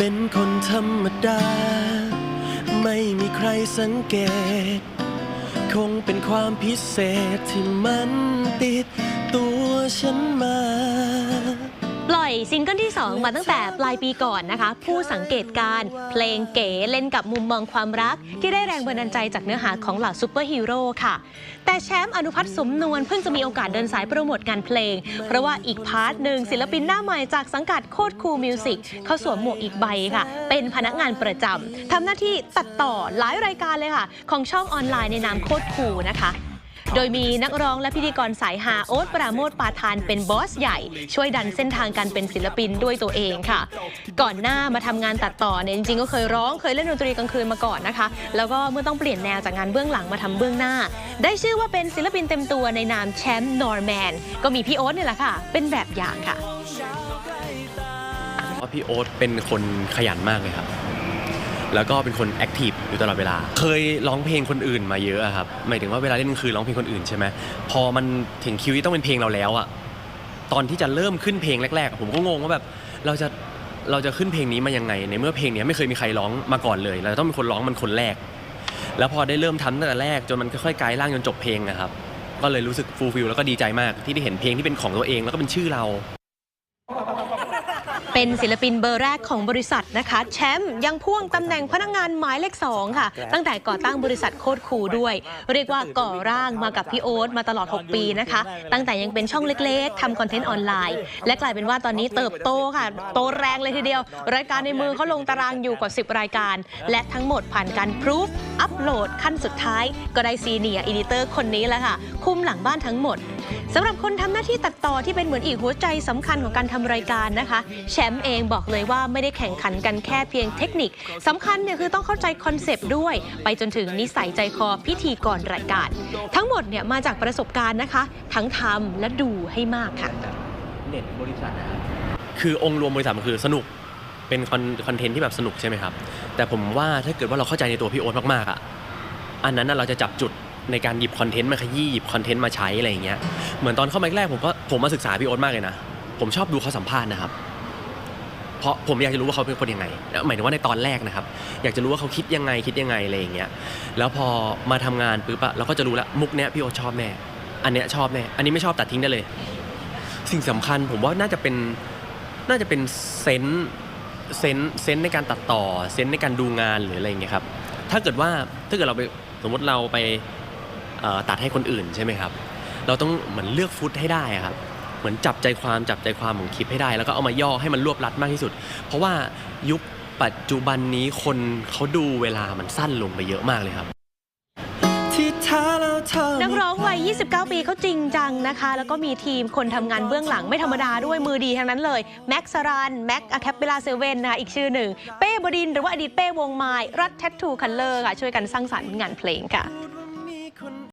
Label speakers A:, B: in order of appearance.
A: เป็นคนธรรมดา ไม่มีใครสังเกต คงเป็นความพิเศษที่มันติดตัวฉันมา
B: ซิงเกิลที่ 2 มาตั้งแต่ปลายปีก่อนนะคะ ผู้สังเกตการณ์เพลงเก๋เล่นกับมุมมองความรัก ที่ได้แรงบันดาลใจจากเนื้อหาของเหล่าซูเปอร์ฮีโร่ค่ะ แต่แชมป์อนุพัฒน์สมนวลเพิ่งจะมีโอกาสเดินสายโปรโมทงานเพลง เพราะว่าอีกพาร์ทหนึ่งศิลปินหน้าใหม่จากสังกัดโคตรคูลมิวสิกเขาสวมหมวกอีกใบค่ะ เป็นพนักงานประจำทำหน้าที่ตัดต่อหลายรายการเลยค่ะ ของช่องออนไลน์ในนามโคตรคูลนะคะ โดยมีนักร้องและพิธีกรสายหาโอ๊ตปราโมทปาทานเป็นบอสใหญ่ ช่วยดันเส้นทางการเป็นศิลปินด้วยตัวเองค่ะ ก่อนหน้ามาทำงานตัดต่อเนี่ยจริงๆก็เคยร้องเคยเล่นดนตรีกลางคืนมาก่อนนะคะ แล้วก็เมื่อต้องเปลี่ยนแนวจากงานเบื้องหลังมาทำเบื้องหน้า ได้ชื่อว่าเป็นศิลปินเต็มตัวในนามแชมป์นอร์แมนก็มีพี่โอ๊ตเนี่ยแหละค่ะ เป็นแบบอย่างค่ะ
A: ว่าพี่โอ๊ตเป็นคนขยันมากเลยครับ แล้วก็เป็นคนแอคทีฟอยู่ตลอดเวลา เคยร้องเพลงคนอื่นมาเยอะครับหมายถึงว่าเวลาเล่นคือร้องเพลงคนอื่นใช่ไหมพอมันถึงคิวที่ต้องเป็นเพลงเราแล้วอะตอนที่จะเริ่มขึ้นเพลงแรกๆผมก็งงว่าแบบเราจะเราจะขึ้นเพลงนี้มายังไง ในเมื่อเพลงเนี้ยไม่เคยมีใครร้องมาก่อนเลย เราต้องเป็นคนร้องมันคนแรก แล้วพอได้เริ่มทำตั้งแต่แรกจนมันค่อยๆกลายร่างจนจบเพลงนะครับก็เลยรู้สึกฟูลฟิลแล้วก็ดีใจมากที่ได้เห็นเพลงที่เป็นของตัวเองแล้วก็เป็นชื่อเรา
B: เป็นศิลปินเบอร์แรกของบริษัทนะคะแชมป์ยังพ่วงตำแหน่งพนักงานหมายเลข2ค่ะ ตั้งแต่ก่อตั้งบริษัทโคตรคูลด้วย เรียกว่าก่อร่างมากับพี่โอ๊ตมาตลอด 6 ปีนะคะ ตั้งแต่ยังเป็นช่องเล็กๆทำคอนเทนต์ออนไลน์ และกลายเป็นว่าตอนนี้เติบโตค่ะ โตแรงเลยทีเดียว รายการในมือเขาลงตารางอยู่กว่า 10 รายการ และทั้งหมดผ่านการพรูฟอัปโหลดขั้นสุดท้าย ก็ได้ซีเนียร์อีดิเตอร์คนนี้แหละค่ะ คุมหลังบ้านทั้งหมด สำหรับคนทำหน้าที่ตัดต่อที่เป็นเหมือนอีกหัวใจสำคัญของการทำรายการนะคะ แชมป์เองบอกเลยว่าไม่ได้แข่งขันกันแค่เพียงเทคนิคสำคัญเนี่ยคือต้องเข้าใจคอนเซปต์ด้วย ไปจนถึงนิสัยใจคอพิธีกรรายการ ทั้งหมดเนี่ยมาจากประสบการณ์นะคะ ทั้งทำและดูให้มากค่ะ
A: เน็ตบริษัทคือองค์รวมบริษัทมันคือสนุกเป็นคอนเทนต์ที่แบบสนุกใช่ไหมครับ แต่ผมว่าถ้าเกิดว่าเราเข้าใจในตัวพี่โอ๊ตมากๆอะอันนั้นเราจะจับจุด ในการหยิบคอนเทนต์มาขยี้หยิบคอนเทนต์มาใช้อะไรอย่างเงี้ยเหมือนตอนเข้ามาแรกผมก็ผมมาศึกษาพี่โอ๊ตมากเลยนะผมชอบดูเขาสัมภาษณ์นะครับ เพราะผมอยากจะรู้ว่าเขาเป็นคนยังไงหมายถึงว่าในตอนแรกนะครับ อยากจะรู้ว่าเขาคิดยังไงคิดยังไงอะไรอย่างเงี้ยแล้วพอมาทำงานปุ๊บอะเราก็จะรู้ล้วมุกเนี้ยพี่โอ๊ตชอบแน่อันเนี้ยชอบแน่อันนี้ไม่ชอบตัดทิ้งได้เลย สิ่งสำคัญผมว่าน่าจะเป็นน่าจะเป็นเซนส์เซนส์เซนส์ในการตัดต่อเซนส์ในการดูงานหรืออะไรอย่างเงี้ยครับถ้าเกิดว่าถ้าเกิดเราไปสมมติเราไป ตัดให้คนอื่นใช่ไหมครับ เราต้องเหมือนเลือกฟุตให้ได้อะครับเหมือนจับใจความจับใจความของคลิปให้ได้ แล้วก็เอามาย่อให้มันรวบรัดมากที่สุด เพราะว่ายุคปัจจุบันนี้คนเขาดูเวลามันสั้นลงไปเยอะมากเลยครับที่ท้าแล้วเธอ
B: นักร้องวัย 29 ปีเขาจริงจังนะคะ แล้วก็มีทีมคนทำงานเบื้องหลังไม่ธรรมดาด้วยมือดีทั้งนั้นเลย แม็กซ์สรันแม็กอะแคปเปล่าเซเว่นนะคะอีกชื่อหนึ่ง เป้บดินทร์หรือว่าอดีตเป้วงไม้รัฐแทททูคัลเลอร์ค่ะ ช่วยกันสร้างสรรค์งานเพลงค่ะ